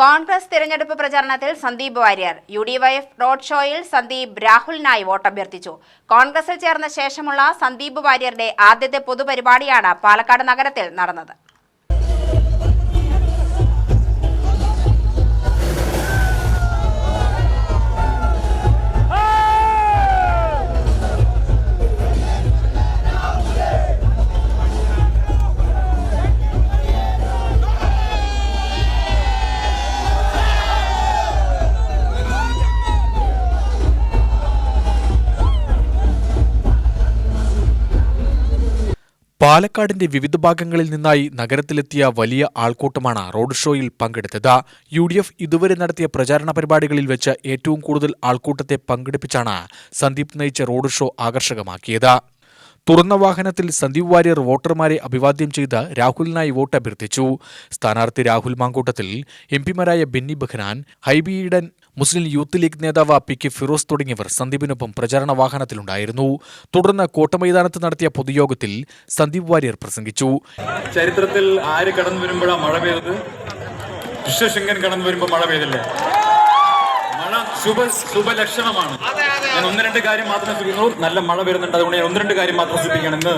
കോൺഗ്രസ് തിരഞ്ഞെടുപ്പ് പ്രചാരണത്തിൽ Sandeep Warrier U D Y F road ഷോയിൽ സന്ദീപ് രാഹുലിനായി വോട്ടഭ്യർത്ഥിച്ചു. കോൺഗ്രസിൽ ചേർന്ന ശേഷമുള്ള സന്ദീപ് വാര്യരുടെ ആദ്യത്തെ പൊതുപരിപാടിയാണ് പാലക്കാട് നഗരത്തിൽ നടന്നത്. പാലക്കാടിന്റെ വിവിധ ഭാഗങ്ങളിൽ നിന്നായി നഗരത്തിലെത്തിയ വലിയ ആൾക്കൂട്ടമാണ് റോഡ് ഷോയിൽ പങ്കെടുത്തത്. യു ഡി എഫ് ഇതുവരെ നടത്തിയ പ്രചാരണ പരിപാടികളിൽ വെച്ച് ഏറ്റവും കൂടുതൽ ആൾക്കൂട്ടത്തെ പങ്കെടുപ്പിച്ചാണ് സന്ദീപ് നയിച്ച റോഡ് ഷോ ആകർഷകമാക്കിയത്. തുറന്ന വാഹനത്തിൽ സന്ദീപ് വാര്യർ വോട്ടർമാരെ അഭിവാദ്യം ചെയ്ത് രാഹുലിനായി വോട്ട് അഭ്യർത്ഥിച്ചു. സ്ഥാനാർത്ഥി രാഹുൽ മാങ്കൂട്ടത്തിൽ എം പിമാരായ ബെന്നി ബെഹ്നാൻ ഹൈബി ഈഡൻ മുസ്ലിം യൂത്ത് ലീഗ് നേതാവ് പി കെ ഫിറോസ് തുടങ്ങിയവർ സന്ദീപിനൊപ്പം പ്രചാരണ വാഹനത്തിലുണ്ടായിരുന്നു. തുടർന്ന് കോട്ടമൈതാനത്ത് നടത്തിയ പൊതുയോഗത്തിൽ സന്ദീപ് വാര്യർ പ്രസംഗിച്ചു. ചരിത്രത്തിൽ ആര് കടന്നു വരുമ്പോഴാണ് മഴ പെയ്തത്? വിശ്വശങ്കൻ കടന്നു വരുമ്പോൾ മഴ പെയ്തില്ലേ? ശുഭ ശുഭലക്ഷണമാണ്. ഞാൻ ഒന്ന് രണ്ട് കാര്യം മാത്രം ശ്രദ്ധിക്കുന്നു നല്ല മഴ വരുന്നുണ്ട് അതുകൊണ്ട് ഞാൻ ഒന്ന് രണ്ട് കാര്യം മാത്രം ശ്രദ്ധിക്കണം ഇന്ന്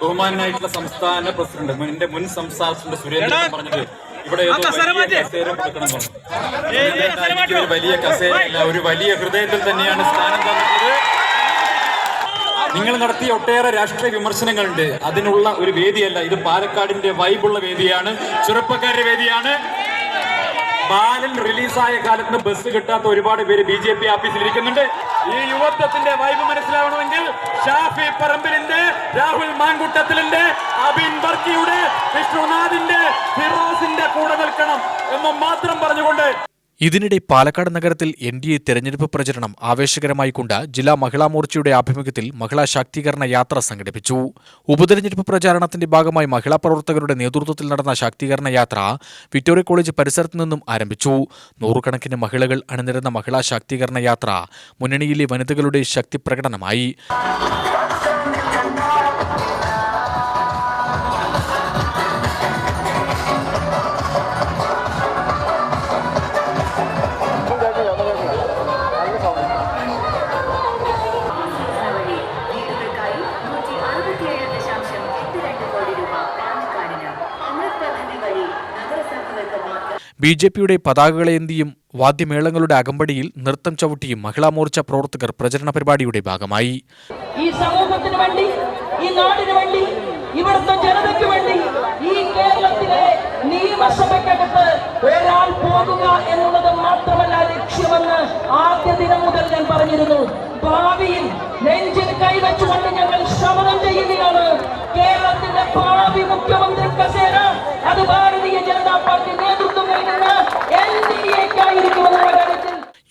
ബഹുമാനായിട്ടുള്ള സംസ്ഥാന പ്രസിഡന്റ് എന്റെ മുൻ സംസ്ഥാന പ്രസിഡന്റ് സുരേന്ദ്രൻ പറഞ്ഞത് ഇവിടെ ഏതോ വലിയ കസേര കൊടുക്കണം പറഞ്ഞു. ഒരു വലിയ കസേരയല്ല ഒരു വലിയ ഹൃദയത്തിൽ തന്നെയാണ് സ്ഥാനം തന്നിട്ടുള്ളത്. നിങ്ങൾ നടത്തിയ ഒട്ടേറെ രാഷ്ട്രീയ വിമർശനങ്ങളുണ്ട്. അതിനുള്ള ഒരു വേദിയല്ല ഇത് പാലക്കാടിന്റെ വൈബുള്ള വേദിയാണ് ചെറുപ്പക്കാരുടെ വേദിയാണ്. ബാലൻ റിലീസായ കാലത്ത് ബസ് കിട്ടാത്ത ഒരുപാട് പേര് ബി ജെ പി ഓഫീസിൽ ഇരിക്കുന്നുണ്ട് ഈ യുവത്വത്തിന്റെ വൈബ് മനസ്സിലാവണമെങ്കിൽ ഷാഫി പറമ്പിലിന്റെ രാഹുൽ മാങ്കുട്ടത്തിലിന്റെ അബിൻ ബർക്കിയുടെ വിഷ്ണുനാഥിന്റെ ഫിറോസിന്റെ കൂടെ നിൽക്കണം എന്ന് മാത്രം പറഞ്ഞുകൊണ്ട് ഇതിനിടെ പാലക്കാട് നഗരത്തിൽ എൻ ഡി എ തെരഞ്ഞെടുപ്പ് പ്രചരണം ആവേശകരമായി കൊണ്ട് ജില്ലാ മഹിളാ മോർച്ചയുടെ ആഭിമുഖ്യത്തിൽ മഹിളാ ശാക്തീകരണ യാത്ര സംഘടിപ്പിച്ചു. ഉപതെരഞ്ഞെടുപ്പ് പ്രചാരണത്തിന്റെ ഭാഗമായി മഹിളാ പ്രവർത്തകരുടെ നേതൃത്വത്തിൽ നടന്ന ശാക്തീകരണ യാത്ര വിക്ടോറിയ കോളേജ് പരിസരത്ത് നിന്നും ആരംഭിച്ചു. നൂറുകണക്കിന് മഹിളകൾ അണിനിരുന്ന മഹിളാ ശാക്തീകരണ യാത്ര മുന്നണിയിലെ വനിതകളുടെ ശക്തി പ്രകടനമായി ബി ജെ പിയുടെ പതാകകളേന്തിയും വാദ്യമേളങ്ങളുടെ അകമ്പടിയിൽ നൃത്തം ചവിട്ടിയും മഹിളാ മോർച്ച പ്രവർത്തകർ പ്രചരണ പരിപാടിയുടെ ഭാഗമായി. ഈ ഈ ഈ കേരളത്തിലെ ഒരാൾ മാത്രമല്ല ലക്ഷ്യമെന്ന് ആദ്യ ദിനം മുതൽ ഞാൻ ഭാവിയിൽ നെഞ്ചിൽ കൈവച്ചുകൊണ്ട് ഞങ്ങൾ